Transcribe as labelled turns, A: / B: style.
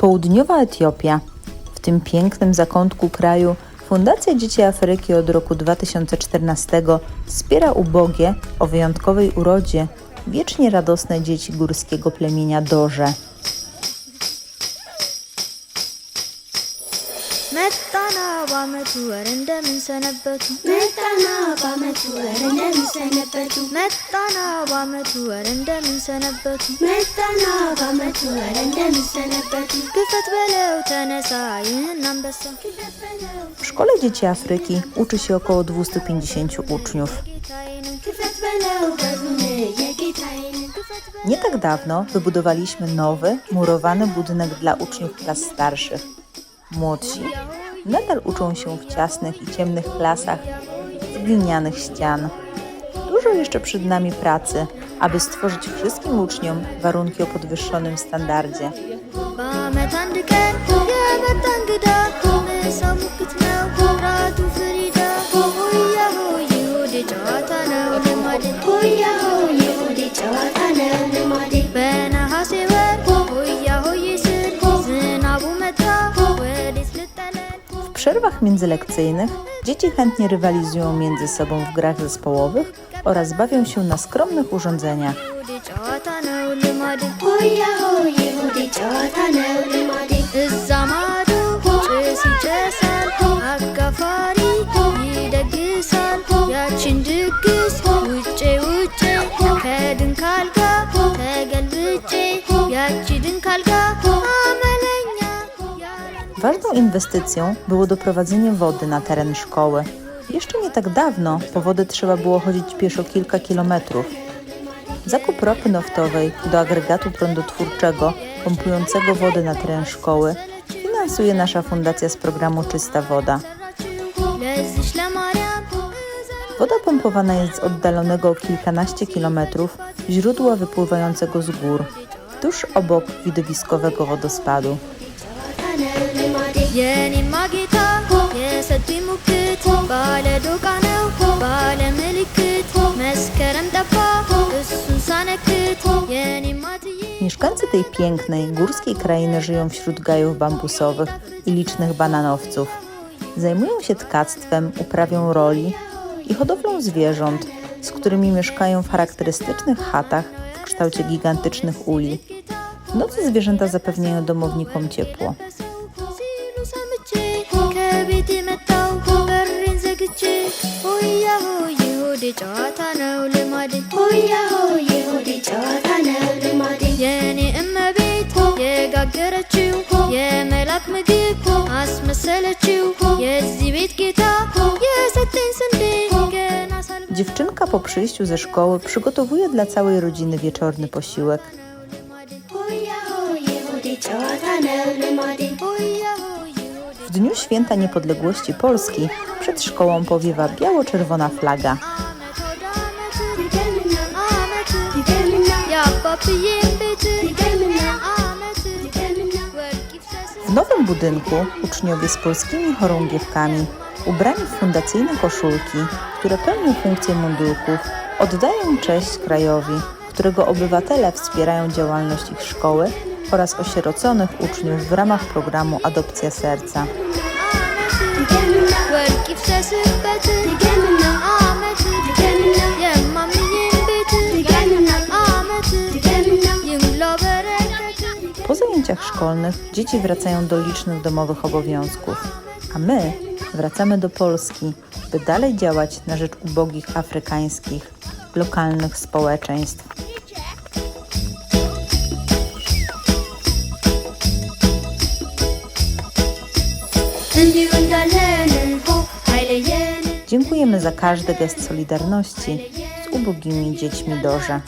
A: Południowa Etiopia. W tym pięknym zakątku kraju Fundacja Dzieci Afryki od roku 2014 wspiera ubogie o wyjątkowej urodzie, wiecznie radosne dzieci górskiego plemienia Dorze.
B: መጣና ባመቱ ወር እንደምንሰነበቱ
C: መጣና ባመቱ ወር እንደምንሰነበቱ
B: መጣና ባመቱ ወር እንደምንሰነበቱ
C: መጣና ባመቱ ወር እንደምንሰነበቱ
B: ክፈት በለው ተነሳ ይህን አንበሳ
A: W szkole Dzieci Afryki uczy się około 250 uczniów.
B: ጌታዬን
C: ክፈት በለው በሩን የጌታዬን
A: Nie tak dawno wybudowaliśmy nowy, murowany budynek dla uczniów klas starszych. Młodsi nadal uczą się w ciasnych i ciemnych klasach z glinianych ścian. dużo jeszcze przed nami pracy, aby stworzyć wszystkim uczniom warunki o podwyższonym standardzie.
B: Oh,
A: yeah. Przerwach międzylekcyjnych dzieci chętnie rywalizują między sobą w grach zespołowych oraz bawią się na skromnych urządzeniach. Ważną inwestycją było doprowadzenie wody na teren szkoły. Jeszcze nie tak dawno po wodę trzeba było chodzić pieszo kilka kilometrów. Zakup ropy naftowej do agregatu prądotwórczego pompującego wodę na teren szkoły finansuje nasza fundacja z programu Czysta Woda. Woda pompowana jest z oddalonego o kilkanaście kilometrów źródła wypływającego z gór, tuż obok widowiskowego wodospadu.
C: ጨዋታ ነው ልማዴ
B: የኔማ ጌታ የሰጡኝ ሙክት ባለ ዶቃ ነው ባለ ምልክት መስከረም ጠባ እሱን ሳነክት የኔማ ትዬ
A: Mieszkańcy tej pięknej, górskiej krainy żyją wśród gajów bambusowych i licznych bananowców. Zajmują się tkactwem, uprawią roli i hodowlą zwierząt, z którymi mieszkają w charakterystycznych chatach w kształcie gigantycznych uli. W nocy zwierzęta zapewniają domownikom ciepło.
B: ጨዋታ ነው ልማዴ
C: ሆያ ሆይ የሆዴ ጨዋታ ነው ልማዴ
B: የኔ እመቤት የጋገረችው የመላክ ምግብ አስመሰለችው የዚህ ቤት ጌታ የሰጠኝ ስንዴ ገና ሳል
A: Dziewczynka po przyjściu ze szkoły przygotowuje dla całej rodziny wieczorny posiłek.
C: ሆያ ሆይ የሆዴ ጨዋታ ነው ልማዴ
B: ሆያ ሆይ ሆዴ
A: W dniu święta niepodległości Polski przed szkołą powiewa biało-czerwona flaga. W nowym budynku uczniowie z polskimi chorągiewkami, ubrani w fundacyjne koszulki, które pełnią funkcję mundurków, oddają cześć krajowi, którego obywatele wspierają działalność ich szkoły oraz osieroconych uczniów w ramach programu Adopcja Serca. szkolnych dzieci wracają do licznych domowych obowiązków, a my wracamy do Polski, by dalej działać na rzecz ubogich afrykańskich, lokalnych społeczeństw. Dziękujemy za każdy gest solidarności z ubogimi dziećmi Dorze.